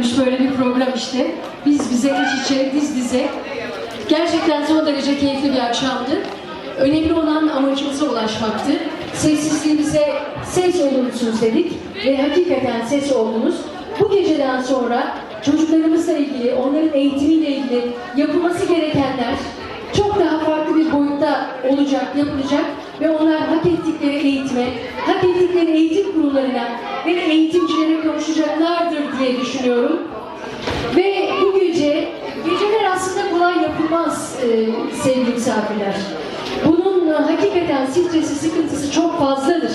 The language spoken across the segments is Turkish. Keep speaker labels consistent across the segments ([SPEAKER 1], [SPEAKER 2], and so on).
[SPEAKER 1] görülmüş böyle bir program işte. Biz bize iç içe, diz dize. Gerçekten son derece keyifli bir akşamdı. Önemli olan amacımıza ulaşmaktı. Sessizliğimize ses olursunuz dedik ve hakikaten ses oldunuz. Bu geceden sonra çocuklarımızla ilgili, onların eğitimiyle ilgili yapılması gerekenler olacak, yapılacak ve onlar hak ettikleri eğitime, hak ettikleri eğitim kurumlarına ve eğitimcilere kavuşacaklardır diye düşünüyorum. Ve bu gece, geceler aslında kolay yapılmaz e, sevgili misafirler. Bunun e, hakikaten stresi, sıkıntısı çok fazladır.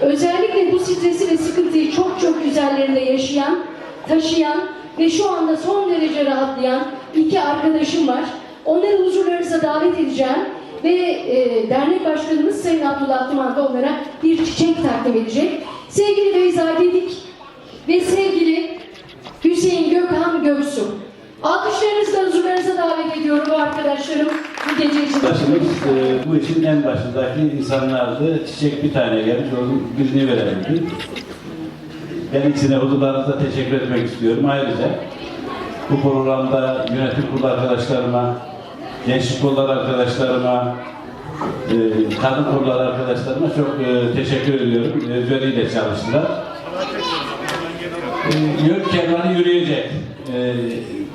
[SPEAKER 1] Özellikle bu stresi ve sıkıntıyı çok çok üzerlerinde yaşayan, taşıyan ve şu anda son derece rahatlayan iki arkadaşım var. Onları huzurlarınıza davet edeceğim ve e, dernek başkanımız Sayın Abdullah Duman da onlara bir çiçek takdim edecek. Sevgili Beyza Gedik ve sevgili Hüseyin Gökhan Göksu. Alkışlarınızla huzurlarınıza davet ediyorum bu arkadaşlarım bu gece için.
[SPEAKER 2] Başımız e, bu işin en başındaki insanlardı. Çiçek bir tane gelmiş, onun birini verebildi. Ben ikisine huzurlarınızda teşekkür etmek istiyorum. Ayrıca bu programda yönetim kurulu arkadaşlarıma, gençlik kolları arkadaşlarıma, e, kadın kolları arkadaşlarıma çok e, teşekkür ediyorum. E, Özveriyle çalıştılar. E, yön kervanı yürüyecek. E,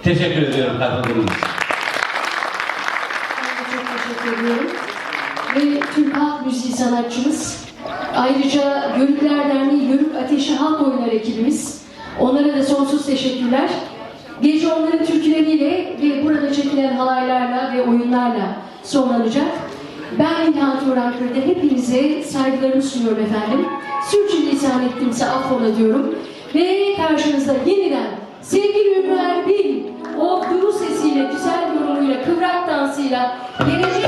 [SPEAKER 2] teşekkür ediyorum katıldığınız için.
[SPEAKER 1] Çok teşekkür ediyorum. Ve Türk Halk Müziği sanatçımız, ayrıca Yörükler Derneği Yörük Ateşi Halk Oyunları ekibimiz, onlara da sonsuz teşekkürler. Gece onların türküleriyle ve burada çekilen halaylarla ve oyunlarla sonlanacak. Ben İlhan Turan Kırda hepinize saygılarımı sunuyorum efendim. Sürçülisan ettimse affola diyorum. Ve karşınızda yeniden sevgili Ümmü Erbil, o duru sesiyle, güzel yorumuyla, kıvrak dansıyla, gelecek